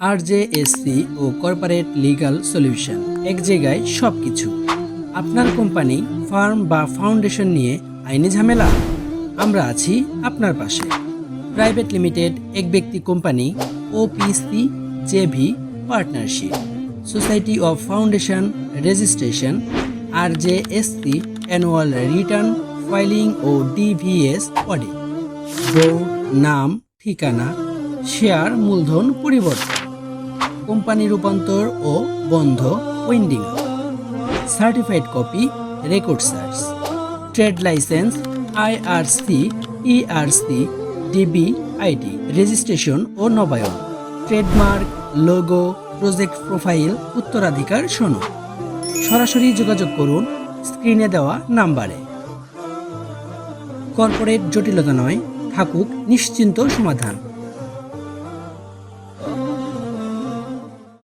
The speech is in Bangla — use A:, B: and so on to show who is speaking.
A: আরজেএসসি ও কর্পোরেট লিগ্যাল সলিউশন এক জায়গায় সব কিছু আপনার কোম্পানি, ফার্ম বা ফাউন্ডেশন নিয়ে আইনি ঝামেলা? আমরা আছি আপনার পাশে। প্রাইভেট লিমিটেড, এক ব্যক্তি company OPC JV partnership. Society of foundation registration R J SC annual return filing O DVS audit. Board নাম, ঠিকানা, শেয়ার, মূলধন পরিবর্তন। কোম্পানি রূপান্তর ও বন্ধ winding. Certified copy record search trade licence IRC ERC DB ID registration ও নবায়ন। ট্রেডমার্ক লোগো প্রজেক্ট প্রোফাইল উত্তরাধিকার সনদ। সরাসরি যোগাযোগ করুন স্ক্রিনে দেওয়া নাম্বারে। কর্পোরেট জটিলতা নয়, থাকুক নিশ্চিন্ত সমাধান।